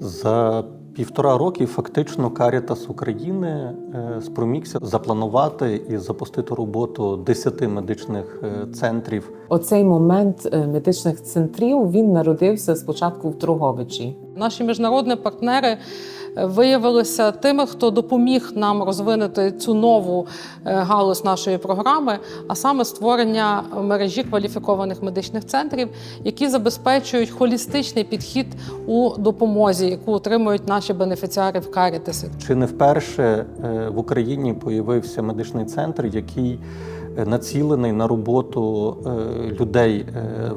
За півтора роки фактично Карітас України е, спромігся запланувати і запустити роботу 10 медичних е, центрів Оцей момент е, медичних центрів він народився спочатку в Троговичі. Наші міжнародні партнери виявилися тими, хто допоміг нам розвинути цю нову е, галузь нашої програми, а саме створення мережі кваліфікованих медичних центрів, які забезпечують холістичний підхід у допомозі, яку отримують наші бенефіціари в Карітасі. Чи не вперше е, в Україні появився медичний центр, який е, націлений на роботу людей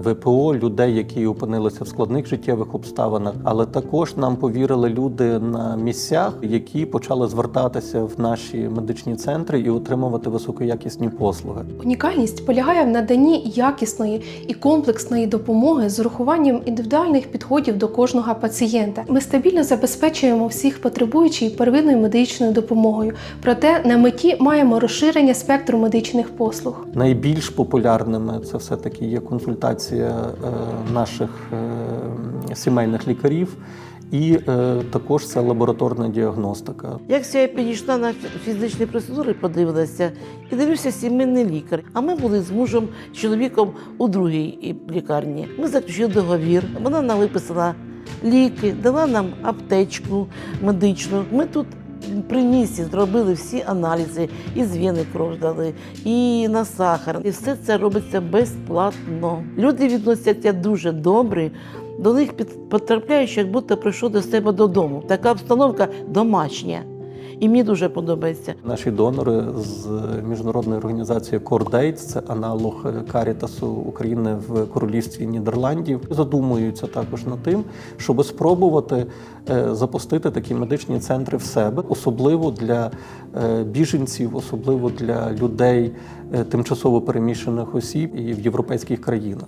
ВПО, людей, які опинилися в складних життєвих обставинах, але також нам повірили люди на місцях, які почали звертатися в наші медичні центри і отримувати високоякісні послуги. Унікальність полягає в наданні якісної і комплексної допомоги з урахуванням індивідуальних підходів до кожного пацієнта. Ми стабільно забезпечуємо всіх потребуючих первинною медичною допомогою. Проте на меті маємо розширення спектру медичних послуг. Найбільш популярними це все-таки є консультація е, наших е, сімейних лікарів, і е, також це лабораторна діагностика. Як я підійшла на фізичні процедури, подивилася і дивився сімейний лікар. А ми були з мужем, чоловіком у другій лікарні. Ми заключили договір. Вона нам виписала ліки, дала нам аптечку медичну. Ми тут. При місці зробили всі аналізи, і з вени кров дали, і на сахар. І все це робиться безплатно. Люди відносяться дуже добре. До них потрапляєш, як будто прийшов до себе додому. Така обстановка домашня. І мені дуже подобається. Наші донори з міжнародної організації Cordaid, це аналог Карітасу України в королівстві Нідерландів, задумуються також над тим, щоб спробувати е, запустити такі медичні центри в себе, особливо для е, біженців, особливо для людей е, тимчасово переміщених осіб і в європейських країнах.